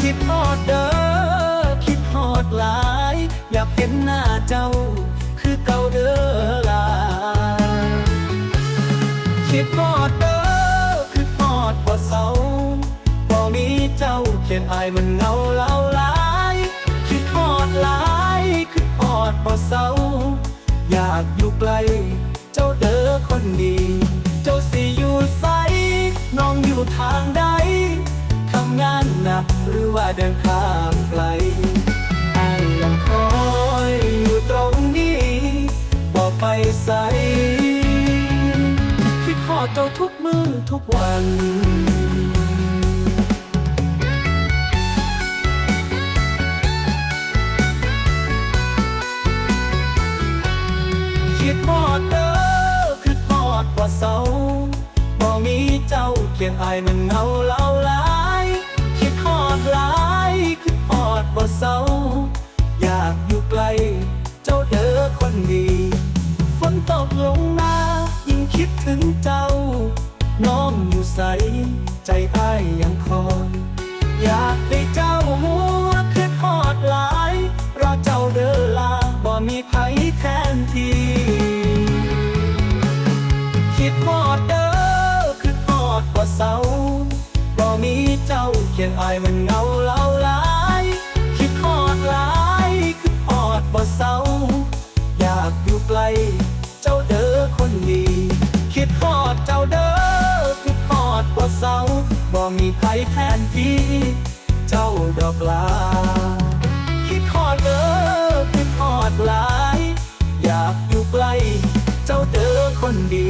คิดฮอดเด้อคิดฮอดหลาย อยากเห็นหน้าเจ้า คือเก่าเด้อลาคิดฮอดเด้อคือฮอดบ่เศร้าบ่มีเจ้าเขียนอายมันเงาเล่าหลายคิดฮอดหลายคือฮอดบ่เศร้า อยากอยู่ไกล เจ้าเด้อคนดี เจ้าสิอยู่ใสน้องอยู่ทางใด นหนักหรือว่าเดินทางไกลไอายยังคอยอยู่ตรงนี้บ่ไปไสคิดพอเจ้าทุกมือทุกวันคิดพอดเด้อคือพอดว่าเศร้าบ่มีเจ้าเขียนอายมันเงาเล่า ลงมายิ่งคิดถึงเจ้า น้องอยู่ใส ใจอ้ายยังคอย อยากได้เจ้าหัวคือทอดหลายรอเจ้าเดินลาบ่มีไผแทนทีคิดทอดเด้อคือทอดกว่าเศร้าบ่มีเจ้าเขียนอายมันเงาลา มีใครแทนที่เจ้าดอกลา คิดทอดเด้อคือทอดหลาย อยากอยู่ไกลเจ้าเด้อคนดี